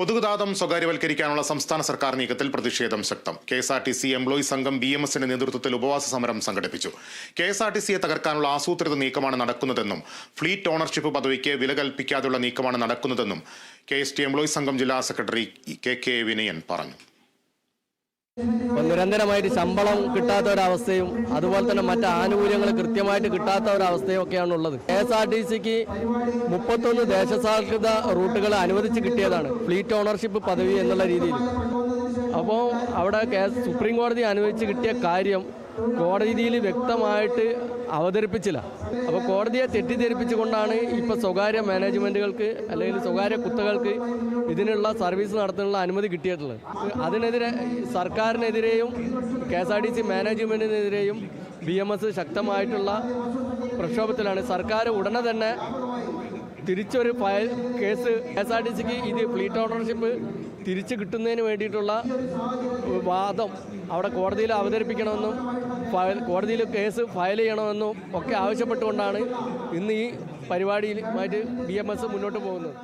പൊതുഗതാഗതം സ്വകാര്യവൽക്കരിക്കാനുള്ള സംസ്ഥാന സർക്കാർ നീക്കത്തിൽ പ്രതിഷേധം ശക്തം. K S R T C employee സംഘം ബി എം എസിന്റെ നേതൃത്വത്തിൽ ഉപവാസ സമരം സംഘടിപ്പിച്ചു. കെ എസ് ആർ ടി സിയെ തകർക്കാനുള്ള ആസൂത്രിത നീക്കമാണ് നടക്കുന്നതെന്നും ഫ്ലീറ്റ് ഓണർഷിപ്പ് പദവിക്ക് വില കൽപ്പിക്കാതെയുള്ള നീക്കമാണ് നടക്കുന്നതെന്നും കെ എസ് ടി എംപ്ലോയി സംഘം ജില്ലാ സെക്രട്ടറി കെ കെ വിനയൻ പറഞ്ഞു. നിരന്തരമായിട്ട് ശമ്പളം കിട്ടാത്ത ഒരവസ്ഥയും അതുപോലെ തന്നെ മറ്റ് ആനുകൂല്യങ്ങൾ കൃത്യമായിട്ട് കിട്ടാത്ത ഒരവസ്ഥയും ഒക്കെയാണ് ഉള്ളത് കെ എസ് ആർ ടി സിക്ക് മുപ്പത്തൊന്ന് ദേശസാൽകൃത റൂട്ടുകൾ അനുവദിച്ച് കിട്ടിയതാണ്. ഫ്ലീറ്റ് ഓണർഷിപ്പ് പദവി എന്നുള്ള രീതിയിൽ. അപ്പോൾ അവിടെ സുപ്രീം കോടതി അനുവദിച്ച് കിട്ടിയ കാര്യം കോടതിയിൽ വ്യക്തമായിട്ട് അവതരിപ്പിച്ചില്ല. അപ്പോൾ കോടതിയെ തെറ്റിദ്ധരിപ്പിച്ചുകൊണ്ടാണ് ഇപ്പോൾ സ്വകാര്യ മാനേജ്മെന്റുകൾക്ക് അല്ലെങ്കിൽ സ്വകാര്യ കുത്തകൾക്ക് ഇതിനുള്ള സർവീസ് നടത്താനുള്ള അനുമതി കിട്ടിയിട്ടുള്ളത്. അതിനെതിരെ സർക്കാരിനെതിരെയും K S R T C മാനേജ്മെന്റിനെതിരെയും B M S ശക്തമായിട്ടുള്ള പ്രക്ഷോഭത്തിലാണ്. സർക്കാർ ഉടനെ തന്നെ തിരിച്ചൊരു file case K S R T സിക്ക് ഇത് ഫ്ലീറ്റ് ഓണർഷിപ്പ് തിരിച്ചു കിട്ടുന്നതിന് വേണ്ടിയിട്ടുള്ള വാദം അവിടെ കോടതിയിൽ അവതരിപ്പിക്കണമെന്നും ഫയൽ കോടതിയിൽ കേസ് ഫയൽ ചെയ്യണമെന്നും ഒക്കെ ആവശ്യപ്പെട്ടുകൊണ്ടാണ് ഇന്ന് ഈ പരിപാടിയിലുമായിട്ട് ബി എം എസ് മുന്നോട്ട് പോകുന്നത്.